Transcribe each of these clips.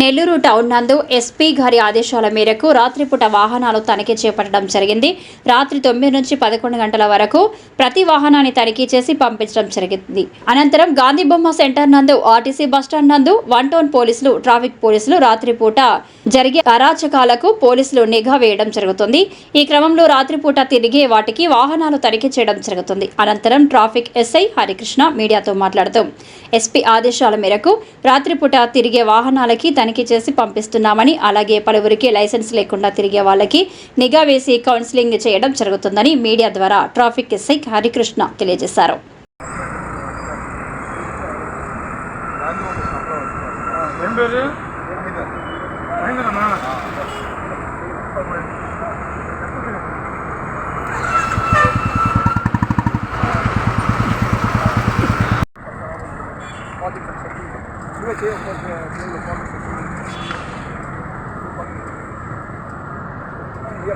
Nellore town నందు SP గారి ఆదేశాల మేరకు రాత్రిపూట వాహనాలు తనిఖీ చేపట్టడం జరిగింది. రాత్రి తొమ్మిది నుంచి పదకొండు గంటల వరకు ప్రతి వాహనాన్ని తనిఖీ చేసి పంపించడం జరిగింది. అనంతరం గాంధీ బొమ్మ సెంటర్ నందు ఆర్టీసీ బస్టాండ్ నందు వన్ టౌన్ పోలీసులు ట్రాఫిక్ పోలీసులు రాత్రిపూట జరిగే అరాచకాలకు పోలీసులు నిఘా వేయడం జరుగుతుంది. ఈ క్రమంలో రాత్రిపూట తిరిగే వాటికి వాహనాలు తనిఖీ చేయడం జరుగుతుంది. అనంతరం ట్రాఫిక్ ఎస్ఐ హరికృష్ణ మీడియాతో మాట్లాడుతూ ఎస్పీ ఆదేశాల మేరకు రాత్రిపూట తిరిగే వాహనాలకి తనిఖీ చేసి పంపిస్తున్నామని అలాగే పలువురికి లైసెన్స్ లేకుండా తిరిగే వాళ్ళకి నిఘా వేసి కౌన్సిలింగ్ చేయడం జరుగుతుందని మీడియా ద్వారా ట్రాఫిక్ ఎస్ఐ హరికృష్ణ తెలియజేశారు. పేరు? మహేంద్రనా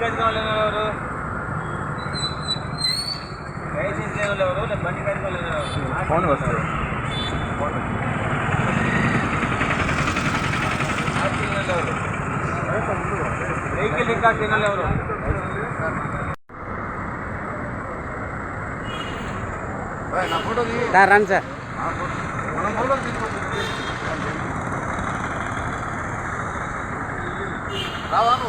కావాలి ఎవరు? లేదా బండి ఎవరు? ఫోన్ వస్తుంది. ఎవరు? వెహికల్ చేయని వాళ్ళు ఎవరు? సార్. రండి సార్ చాలు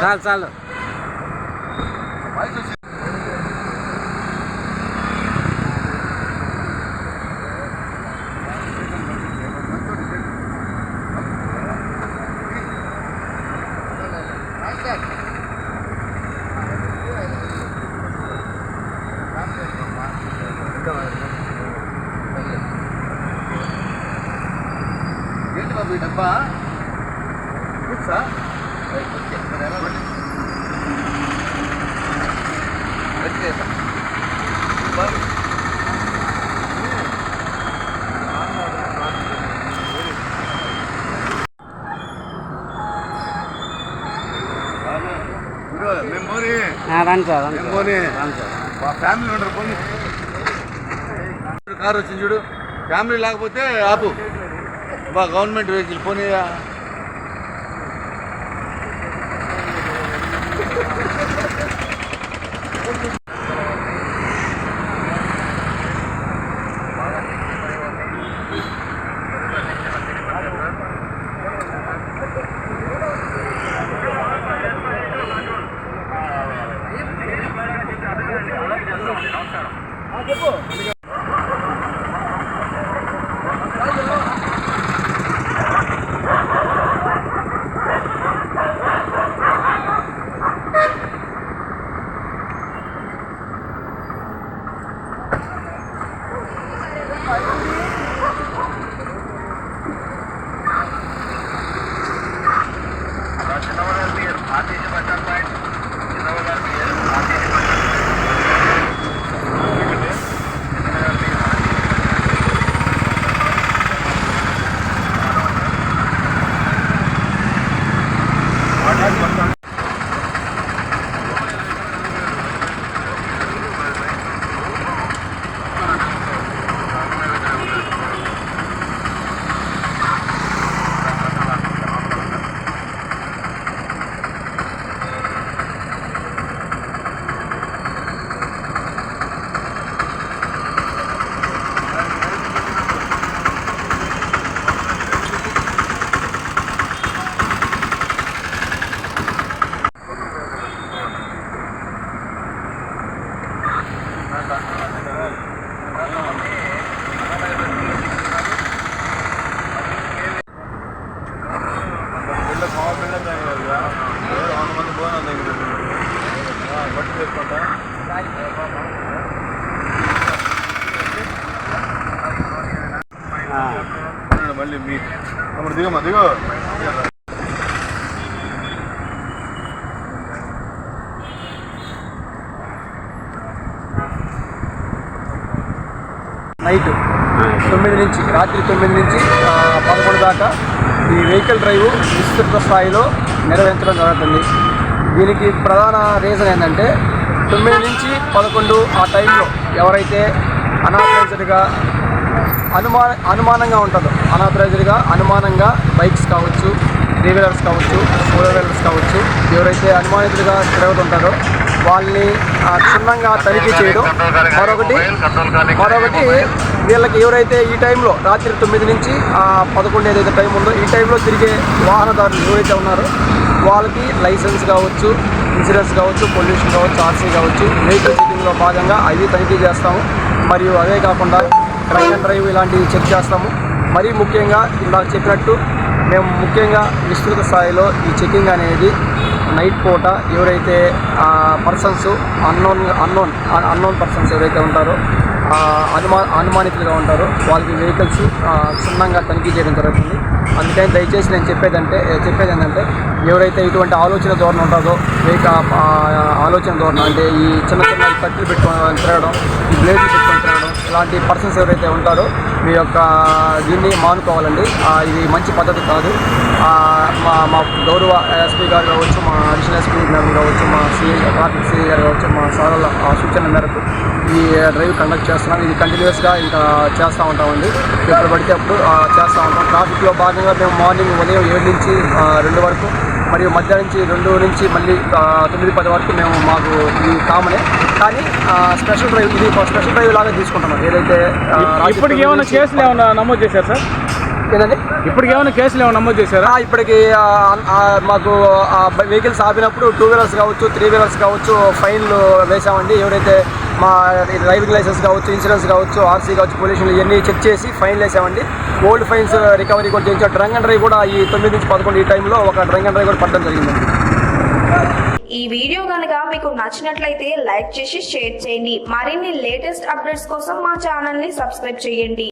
चाल चाल ఆ, రండి సార్ మా ఫ్యామిలీ ఉండరు పోనీ. కారు వచ్చింది చూడు. ఫ్యామిలీ లేకపోతే ఆపు. బా గవర్నమెంట్ వెహికల్ పోనీ వంద మంది భోజనం బట్టి చేసుకుంటా మళ్ళీ మీ తమ్ముడు దిగమ్మా దిగో నైట్ తొమ్మిది నుంచి రాత్రి తొమ్మిది నుంచి పదకొండు దాకా ఈ వెహికల్ డ్రైవ్ విస్తృత స్థాయిలో నిర్వహించడం జరుగుతుంది. దీనికి ప్రధాన రీజన్ ఏంటంటే తొమ్మిది నుంచి పదకొండు ఆ టైంలో ఎవరైతే అనాథరైజ్డ్గా అనుమా అనుమానంగా ఉంటుందో అనాథరైజ్డ్గా అనుమానంగా బైక్స్ కావచ్చు త్రీ వీలర్స్ కావచ్చు ఫోర్ వీలర్స్ కావచ్చు ఎవరైతే అనుమానితులుగా తిరుగుతుంటారో వాళ్ళని క్షుణ్ణంగా తనిఖీ చేయడం మరొకటి. మరొకటి వీళ్ళకి ఎవరైతే ఈ టైంలో రాత్రి తొమ్మిది నుంచి పదకొండు ఏదైతే టైం ఉందో ఈ టైంలో తిరిగే వాహనదారులు ఎవరైతే ఉన్నారో వాళ్ళకి లైసెన్స్ కావచ్చు ఇన్సూరెన్స్ కావచ్చు పొల్యూషన్ కావచ్చు ఆర్సీ కావచ్చు వెహికల్ చెకింగ్లో భాగంగా అవి తనిఖీ చేస్తాము. మరియు అదే కాకుండా డ్రైవ్ అండ్ డ్రైవ్ ఇలాంటివి చెక్ చేస్తాము. మరీ ముఖ్యంగా ఇందాక చెప్పినట్టు మేము ముఖ్యంగా విస్తృత స్థాయిలో ఈ చెకింగ్ అనేది నైట్ పూట ఎవరైతే persons unknown unknown unknown persons ఎవరైతే ఉంటారో అనుమా అనుమానితులుగా ఉంటారో వాళ్ళకి వెహికల్స్ క్షుణ్ణంగా తనిఖీ చేయడం జరుగుతుంది. అందుకని దయచేసి నేను చెప్పేదంటే చెప్పేది ఏంటంటే ఎవరైతే ఇటువంటి ఆలోచన ధోరణి ఉంటుందో మీకు ఆలోచన ధోరణి అంటే ఈ చిన్న చిన్న ఈ పెట్టుకొని తిరగడం ఈ బ్లేడ్లు పెట్టుకొని తిరగడం ఇలాంటి పర్సన్స్ ఎవరైతే ఉంటారో మీ యొక్క దీన్ని మానుకోవాలండి. ఇది మంచి పద్ధతి కాదు. మా మా గౌరవ ఎస్పీ గారు కావచ్చు మా అడిషనల్ ఎస్పీ గారు కావచ్చు మా సిఐ ట్రాఫిక్ సిఐ గారు కావచ్చు మా సార్ల సూచన మేరకు ఈ డ్రైవ్ కండక్ట్ చేస్తున్నాం. ఇది కంటిన్యూస్గా ఇంకా చేస్తూ ఉంటామండి. ఎప్పుడు పడితే అప్పుడు చేస్తూ ఉంటాం. ట్రాఫిక్లో భాగంగా మేము మార్నింగ్ ఉదయం ఏడు నుంచి రెండు వరకు మరియు మధ్యాహ్నం నుంచి రెండు నుంచి మళ్ళీ తొమ్మిది పది వరకు మేము మాకు ఇది కామనే. కానీ స్పెషల్ డ్రైవ్ ఇది స్పెషల్ డ్రైవ్ లాగా తీసుకుంటున్నాం. ఏదైతే ఆ, రాత్రి ఇప్పటికి తొమ్మిది ఏమైనా నుంచి- కేసులు ఏమైనా నమోదు చేశారు సార్? ఏంటండి ఇప్పటికి ఏమైనా కేసులు ఏమైనా నమోదు చేశారా? ఆ, ఇప్పటికి ఆ, ఆ, మాకు వెహికల్స్ ఆపినప్పుడు టూ వీలర్స్ కావచ్చు త్రీ వీలర్స్ కావచ్చు ఫైన్లు వేసామండి ఎవరైతే మా డ్రైవింగ్ లైసెన్స్ కావచ్చు ఇన్సూరెన్స్ కావచ్చు ఆర్సీ కావచ్చు పొల్యూషన్ ఇవన్నీ చెక్ చేసి ఫైన్లు వేసామండి ఓల్డ్ ఫైన్స్ రికవరీ కూడా చేయించాం డ్రంక్ అండ్ డ్రైవ్ కూడా ఈ తొమ్మిది నుంచి పదకొండు ఈ టైంలో ఒక డ్రంక్ అండ్ డ్రైవ్ కూడా పడడం జరిగిందండి. ఈ వీడియో కనుక మీకు నచ్చినట్లయితే లైక్ చేసి షేర్ చేయండి. మరిన్ని లేటెస్ట్ అప్డేట్స్ కోసం మా ఛానల్ని సబ్స్క్రైబ్ చేయండి.